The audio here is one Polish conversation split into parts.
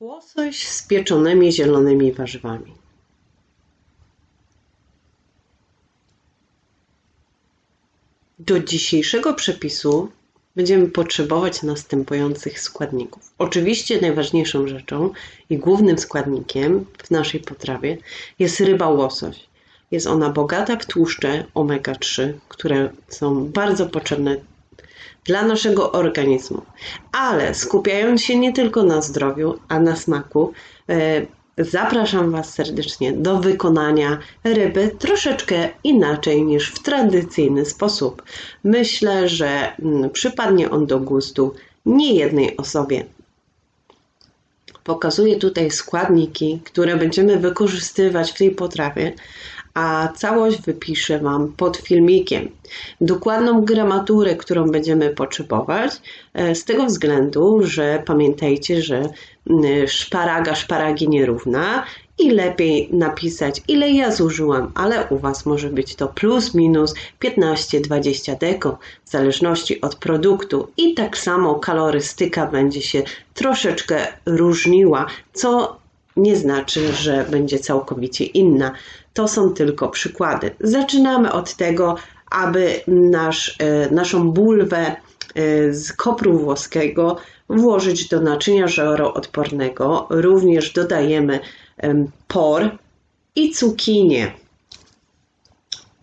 Łosoś z pieczonymi zielonymi warzywami. Do dzisiejszego przepisu będziemy potrzebować następujących składników. Oczywiście najważniejszą rzeczą i głównym składnikiem w naszej potrawie jest ryba łosoś. Jest ona bogata w tłuszcze omega-3, które są bardzo potrzebne dla naszego organizmu. Ale skupiając się nie tylko na zdrowiu, a na smaku, e, zapraszam Was serdecznie do wykonania ryby troszeczkę inaczej niż w tradycyjny sposób. Myślę, że mm, przypadnie on do gustu niejednej osobie. Pokazuję tutaj składniki, które będziemy wykorzystywać w tej potrawie, a całość wypiszę Wam pod filmikiem. Dokładną gramaturę, którą będziemy potrzebować, e, z tego względu, że pamiętajcie, że szparaga szparagi nierówna i lepiej napisać, ile ja zużyłam, ale u Was może być to plus minus 15-20 deko, w zależności od produktu. I tak samo kalorystyka będzie się troszeczkę różniła, co nie znaczy, że będzie całkowicie inna. To są tylko przykłady. Zaczynamy od tego, aby nasz, e, naszą bulwę e, z kopru włoskiego włożyć do naczynia żaroodpornego. Również dodajemy por i cukinię.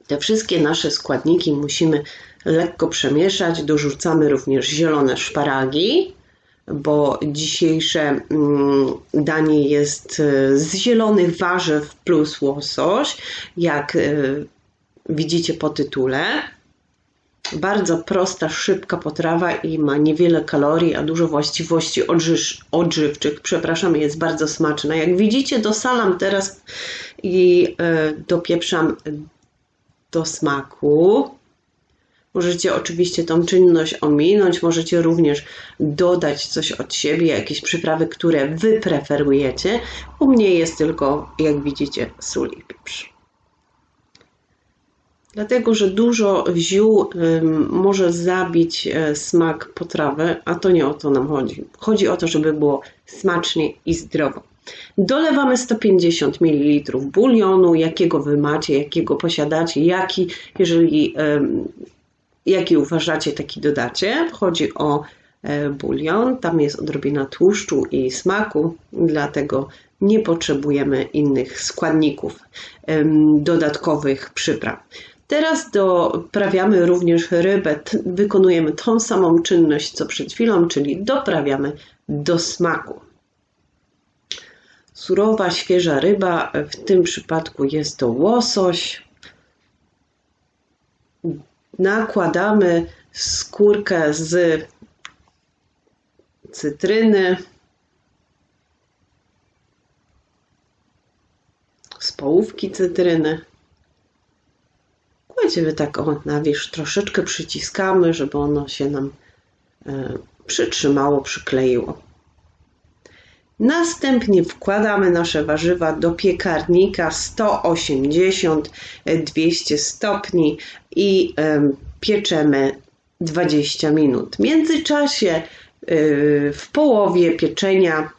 Te wszystkie nasze składniki musimy lekko przemieszać. Dorzucamy również zielone szparagi bo dzisiejsze mm, danie jest e, z zielonych warzyw plus łosoś, jak e, widzicie po tytule. Bardzo prosta, szybka potrawa i ma niewiele kalorii, a dużo właściwości odżywczych. Przepraszam, jest bardzo smaczna. Jak widzicie, dosalam teraz i e, dopieprzam do smaku. Możecie oczywiście tą czynność ominąć, możecie również dodać coś od siebie, jakieś przyprawy, które Wy preferujecie. U mnie jest tylko, jak widzicie, sól i pieprz. Dlatego, że dużo ziół może zabić e, smak potrawy, a to nie o to nam chodzi. Chodzi o to, żeby było smacznie i zdrowo. Dolewamy 150 ml bulionu, jakiego wy macie, jakiego posiadacie, jaki, jeżeli jaki uważacie, taki dodacie. Chodzi o e, bulion, tam jest odrobina tłuszczu i smaku, dlatego nie potrzebujemy innych składników, dodatkowych przypraw. Teraz doprawiamy również rybę, wykonujemy tą samą czynność co przed chwilą, czyli doprawiamy do smaku. Surowa, świeża ryba, w tym przypadku jest to łosoś, nakładamy skórkę z cytryny, z połówki cytryny. Kładziemy tak o na wierzch, troszeczkę przyciskamy, żeby ono się nam e, przytrzymało, przykleiło. Następnie wkładamy nasze warzywa do piekarnika 180-200 stopni i pieczemy 20 minut. W międzyczasie y, w połowie pieczenia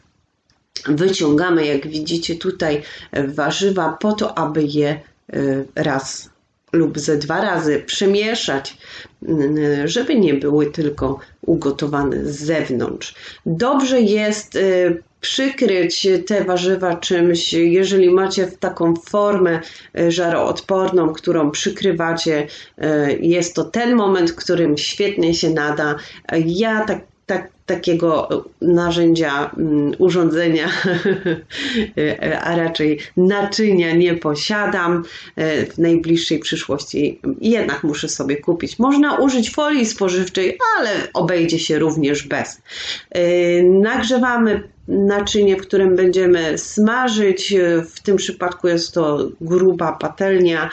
wyciągamy, jak widzicie tutaj, warzywa po to, aby je y, raz lub ze dwa razy przemieszać, żeby nie były tylko ugotowane z zewnątrz. Dobrze jest przykryć te warzywa czymś, jeżeli macie taką formę e, żaroodporną, którą przykrywacie, e, jest to ten moment, w którym świetnie się nada. Ja tak, tak takiego narzędzia, mm, urządzenia, a raczej naczynia nie posiadam. E, w najbliższej przyszłości jednak muszę sobie kupić. Można użyć folii spożywczej, ale obejdzie się również bez. Nagrzewamy naczynie, w którym będziemy smażyć. W tym przypadku jest to gruba patelnia.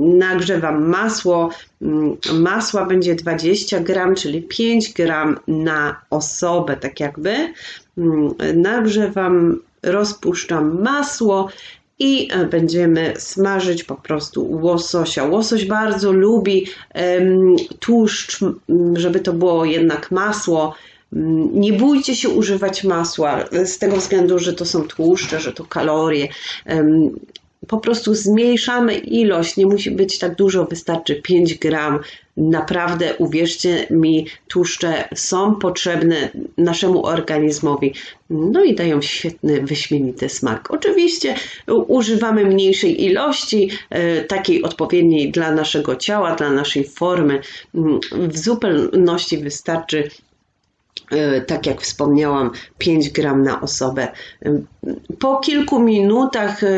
Nagrzewam masło. Masła będzie 20 gram, czyli 5 gram na osobę, tak jakby. Nagrzewam, rozpuszczam masło i będziemy smażyć po prostu łososia. Łosoś bardzo lubi tłuszcz, żeby to było jednak masło Mm, Nie bójcie się używać masła z tego względu, że to są tłuszcze, że to kalorie. Po prostu zmniejszamy ilość, nie musi być tak dużo, wystarczy 5 gram. Naprawdę, uwierzcie mi, tłuszcze są potrzebne naszemu organizmowi. No i dają świetny, wyśmienity smak. Oczywiście u- używamy mniejszej ilości, e, takiej odpowiedniej dla naszego ciała, dla naszej formy. Mm, W zupełności wystarczy tak jak wspomniałam, 5 gram na osobę. E, Po kilku minutach e,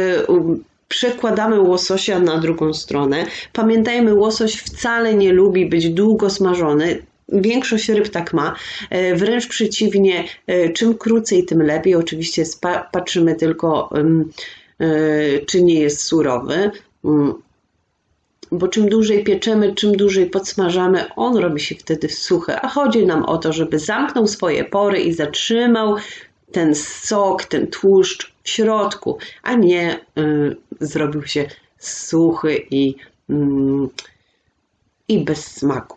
przekładamy łososia na drugą stronę. Pamiętajmy, łosoś wcale nie lubi być długo smażony. Większość ryb tak ma. E, Wręcz przeciwnie, e, czym krócej, tym lepiej. Oczywiście patrzymy tylko, e, czy nie jest surowy. Bo czym dłużej pieczemy, czym dłużej podsmażamy, on robi się wtedy suchy. A chodzi nam o to, żeby zamknął swoje pory i zatrzymał ten sok, ten tłuszcz w środku, a nie y, zrobił się suchy i, mm, i bez smaku.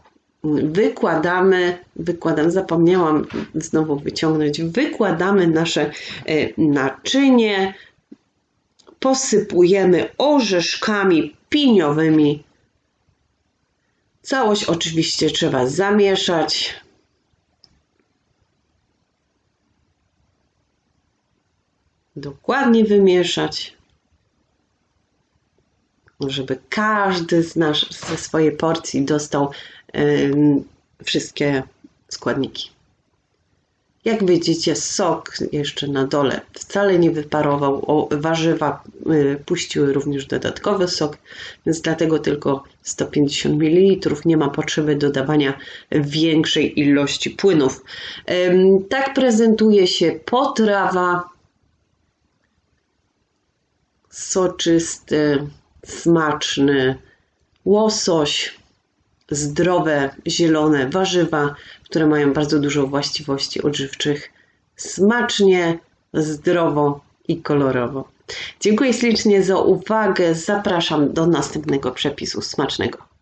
Wykładamy, wykładam, zapomniałam znowu wyciągnąć, wykładamy nasze y, naczynie, posypujemy orzeszkami piniowymi. Całość oczywiście trzeba zamieszać. Dokładnie wymieszać, żeby każdy z nas ze swojej porcji dostał ym, wszystkie składniki. Jak widzicie, sok jeszcze na dole wcale nie wyparował. O, warzywa y, puściły również dodatkowy sok, więc dlatego tylko 150 ml. Nie ma potrzeby dodawania większej ilości płynów. Ym, tak prezentuje się potrawa. Soczysty, smaczny łosoś zdrowe, zielone warzywa, które mają bardzo dużo właściwości odżywczych. Smacznie, zdrowo i kolorowo. Dziękuję ślicznie za uwagę. Zapraszam do następnego przepisu smacznego.